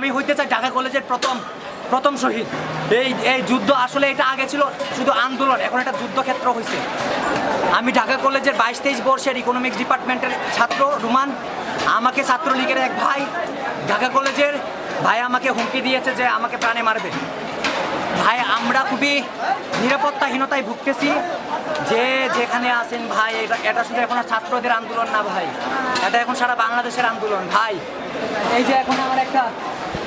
আমি হইতে চাই ঢাকা কলেজের প্রথম প্রথম শহীদ। এই এই যুদ্ধ আসলে এটা আগে ছিল শুধু আন্দোলন, এখন এটা যুদ্ধক্ষেত্র হয়েছে আমি ঢাকা কলেজের বাইশ তেইশ বর্ষের ইকোনমিক্স ডিপার্টমেন্টের ছাত্র রুমান। আমাকে ছাত্রলীগের এক ভাই, ঢাকা কলেজের ভাই আমাকে হুমকি দিয়েছে যে আমাকে প্রাণে মারবে। ভাই, আমরা খুবই নিরাপত্তাহীনতায় ভুগতেছি। যে যেখানে আছেন ভাই, এটা এটা শুধু এখন ছাত্রদের আন্দোলন না ভাই। এটা এখন সারা বাংলাদেশের আন্দোলন। ভাই, এই যে এখন আমার একটা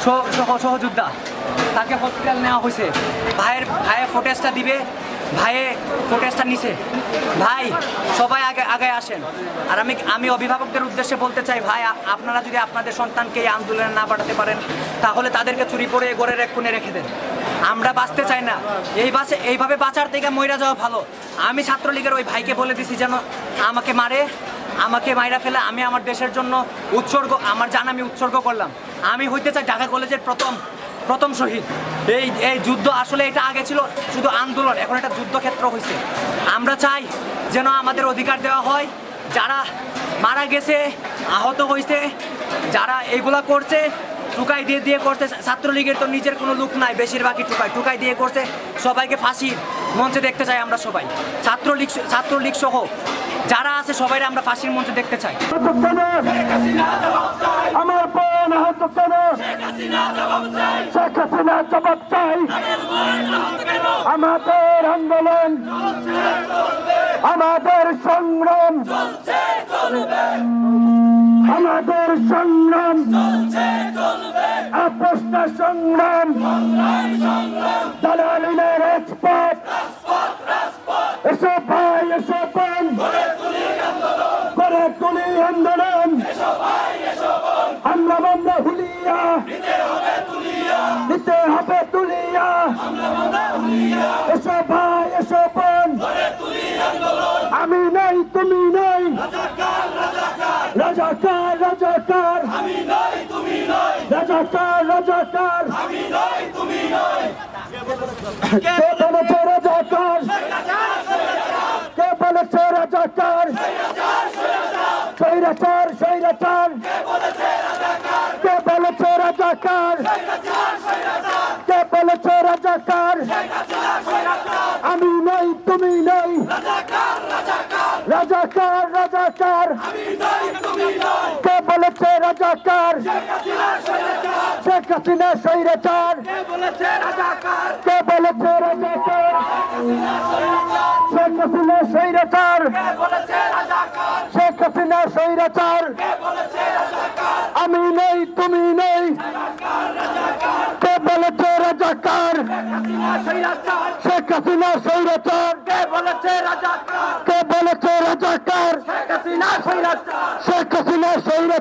সহ- সহ- সহযোদ্ধা। তাকে হসপিটাল নেওয়া হয়েছে। ভাইয়ের ভাইয়ের ফোটেজটা দিবে, ভাইয়ে ফুটেজটা নিছে। ভাই, সবাই আগে আগে আসেন। আর আমি আমি অভিভাবকদের উদ্দেশ্যে বলতে চাই, ভাই আপনারা যদি আপনাদের সন্তানকে এই আন্দোলনে না পাঠাতে পারেন, তাহলে তাদেরকে চুরি করে ঘরের এক কোণে রেখে দেন। আমরা বাঁচতে চাই না। এই বাসে এইভাবে বাঁচার থেকে মইরা যাওয়া ভালো। আমি ছাত্রলীগের ওই ভাইকে বলে দিছি যেন আমাকে মারে। আমাকে মাইরা ফেলে, আমি আমার দেশের জন্য উৎসর্গ, আমার জান আমি উৎসর্গ করলাম। আমি হইতে চাই ঢাকা কলেজের প্রথম প্রথম শহীদ। এই এই যুদ্ধ আসলে এটা আগে ছিল, শুধু আন্দোলন, এখন এটা যুদ্ধক্ষেত্র হয়েছে আমরা চাই যেন আমাদের অধিকার দেওয়া হয়, যারা মারা গেছে, আহত হয়েছে যারা এগুলা করছে, টুকাই দিয়ে দিয়ে করছে। ছাত্রলীগের তো নিজের কোনো লুক নাই, বেশিরভাগই টুকাই টুকাই দিয়ে করছে। সবাইকে ফাঁসির মঞ্চে দেখতে চাই আমরা সবাই। ছাত্রলীগ ছাত্রলীগ সহ যারা আছে সবাই আমরা ফাঁসির মঞ্চে দেখতে চাই। আমার বোন আহত কেন শেখ হাসিনা জবাব চাই। আমাদের আন্দোলন আমাদের সংগ্রাম আমাদের সংগ্রাম আপোষটা সংগ্রাম দালালিনের এক্সপার্ট এসো ভাই এসো বোন করে তুলি আন্দোলন। আমরা বান্দা হুলিয়া। নিতে হবে তুলিয়া। এসো ভাই এসো বোন। আমি নাই তুমি নাই। রাজাকার রাজাকার। রাজাকার রাজাকার। কে বলেছে রাজাকার কে বলেছে রাজাকার স্বৈরাচার স্বৈরাচার। কে বলেছে রাজাকার? কে বলেছে রাজাকার? আমি নই তুমি নই। রাজাকার রাজাকার। কে বলেছে রাজাকার? শেখ হাসিনা স্বৈরাচার। কে বলেছে রাজাকার? শেখ হাসিনা স্বৈরাচার। শেখ হাসিনা স্বৈরাচার। আমি নেই, তুমি নেই। কে বলেছে রাজাকার? শেখ হাসিনা স্বৈরাচার। কে বলেছে রাজাকার? কে বলেছে রাজাকার শেখ হাসিনা স্বৈরাচার। আমাদের সংগ্রাম